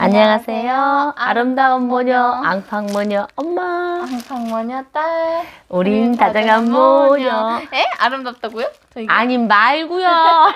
안녕하세요. 아름다운 모녀, 앙팡 모녀, 엄마. 항상모녀 딸. 우린 다정한 모녀. 에? 아름답다고요? 저희가? 아니, 말고요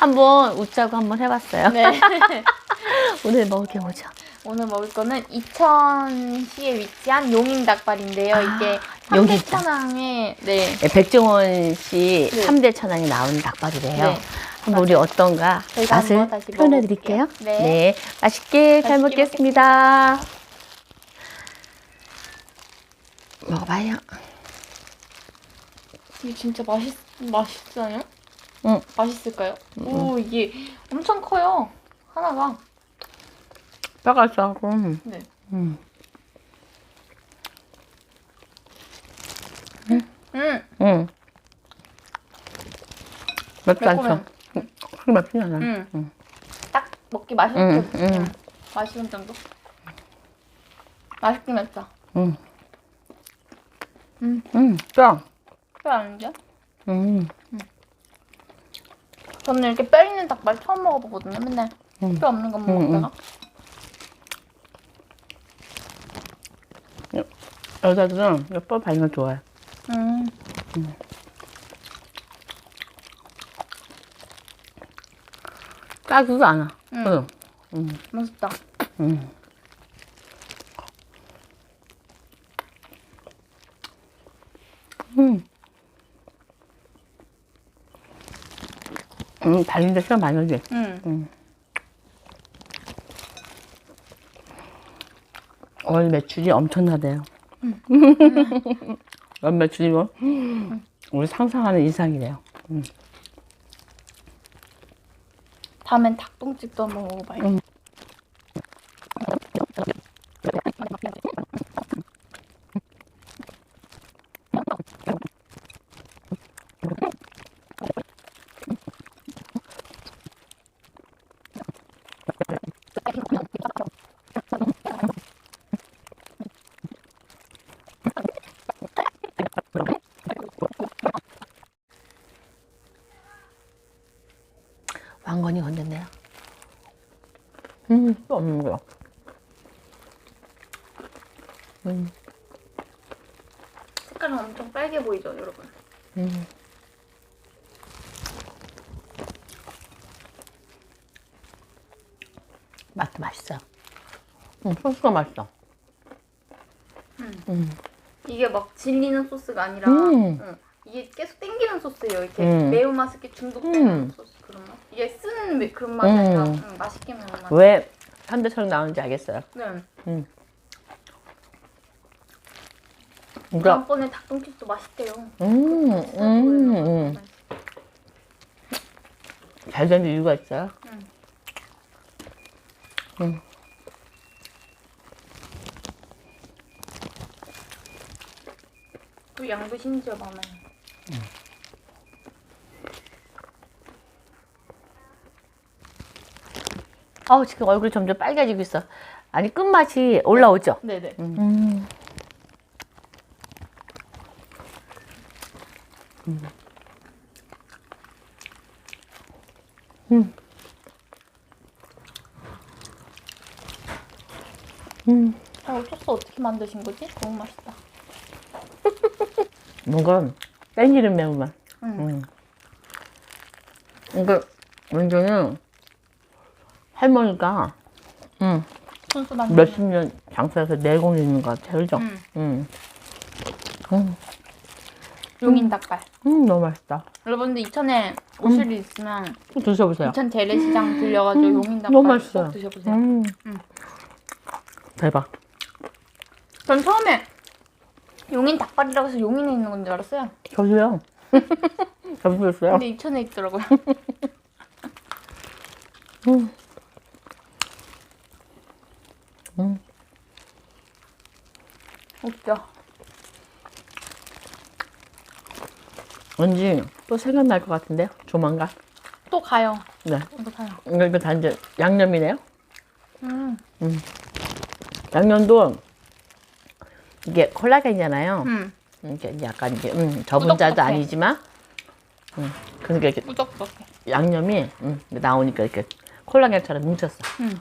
한번 웃자고 한번 해봤어요. 네. 오늘 먹을 게 뭐죠? 오늘 먹을 거는 이천시에 위치한 용인 닭발인데요. 아, 이게 용인 삼대천왕에 네. 네, 백종원 씨 네. 3대 천왕이 나온 닭발이래요. 네. 한번 우리 어떤가 저희가 맛을 한번 다시 표현해 드릴게요. 먹어볼게요. 네. 맛있게 잘 맛있게 먹겠습니다. 먹어봐요. 이게 진짜 맛있 맛있어요? 응. 맛있을까요? 오 이게 엄청 커요. 하나가. 뼈가 있어갖고. 네. 음. 음. 응. 맵지 않죠? 매콤해요. 그게 맵지 않아. 음. 응. 딱 먹기 맛있게. 음, 음. 음. 맛있는 정도. 맛있긴 맵다. 응. 음. 응, 뼈. 뼈 아닌데? 음. 저는 이렇게 뼈 있는 닭발 처음 먹어보거든요. 맨날 음. 뼈 없는 것만 음, 먹다가. 여자들은 이거 뼈 발린 거 좋아해. 음. 짜지도 않아. 음. 응. 응. 맛있다. 응. 음. 음, 달린데 시간 많이 걸지? 음. 음. 월 매출이 엄청나대요. 음. 월 매출이 뭐, 우리 상상하는 이상이래요. 음. 다음엔 닭똥집도 한번 먹어봐요. 음. 왕건이 건졌네요. 음, 또 없는 거요. 음, 색깔은 엄청 빨개 보이죠, 여러분? 음. 맛도 맛있어. 음, 소스가 맛있어. 음. 음. 이게 막 질리는 소스가 아니라 음. 응. 이게 계속 땡기는 소스예요. 이렇게 음. 매운맛에 이렇게 중독되는 음. 소스. 이게 쓴 매- 그런 맛이 아니라 음. 응, 맛있게 매운 맛. 왜 3대처럼 나오는지 알겠어요. 네. 음. 다음번에 닭똥집도 맛있대요. 음, 음, 음. 잘된 이유가 있어요. 음. 음. 그 양도 심지어 많아요. 아우, 지금 얼굴이 점점 빨개지고 있어. 아니, 끝맛이 올라오죠? 네네. 음. 음. 음. 아, 소스 어떻게 만드신 거지? 너무 맛있다. 뭔가 땡기는 매운맛. 음. 음. 이거 완전히 할머니가 음, 몇십 년 장사해서 내공 있는 것 같아요. 그죠? 음. 음. 음. 용인 닭발. 음, 너무 맛있다. 여러분들 이천에 오실 일 있으면 꼭 드셔보세요. 이천 재래시장 들려가지고 음, 용인 닭발 너무 맛있어요. 꼭 드셔보세요. 음. 음. 대박. 전 처음에 용인 닭발이라고 해서 용인에 있는 건 줄 알았어요. 저도요. 저도 그랬어요. 근데 이천에 있더라고요. 음. 음. 웃겨. 왠지 또 생각날 것 같은데요? 조만간. 또 가요. 네. 또 가요. 이거, 이거 다 이제 양념이네요. 음. 양념도 이게 콜라겐이잖아요. 음. 이게 약간 이제 음, 저분 자도 꾸덕꾸덕해. 아니지만 음, 그러니까 이렇게 꾸덕꾸덕해. 양념이 음, 나오니까 이렇게 콜라겐처럼 뭉쳤어. 음.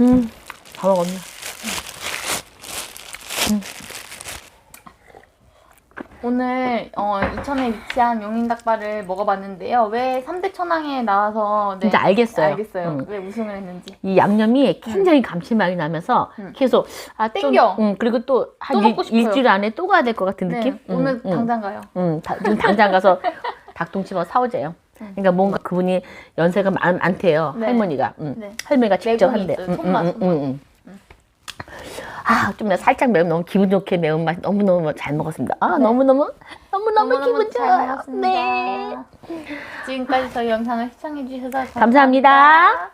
음, 다 먹었네. 오늘 어, 이천에 위치한 용인 닭발을 먹어봤는데요. 왜 3대 천왕에 나와서 네, 진짜 알겠어요. 알겠어요. 음. 왜 우승을 했는지. 이 양념이 굉장히 감칠맛이 나면서 음. 계속 아, 좀, 땡겨. 음, 그리고 또 또 한 먹고 싶어요. 일주일 안에 또 가야 될 것 같은 네, 느낌? 음, 오늘 음. 당장 가요. 응, 다, 지금 당장 가서 닭똥집어 사오재요. 그러니까 뭔가 그분이 연세가 많, 많대요. 네. 할머니가. 응. 네. 할머니가 직접 내공이 한대. 있어요. 손맛, 손맛. 응. 아, 좀 살짝 매운 너무 기분 좋게 매운맛 너무너무 잘 먹었습니다. 아, 네. 너무너무 너무너무 너무너무 기분 잘 좋아요. 먹었습니다. 네. 지금까지 저희 영상을 시청해주셔서 감사합니다.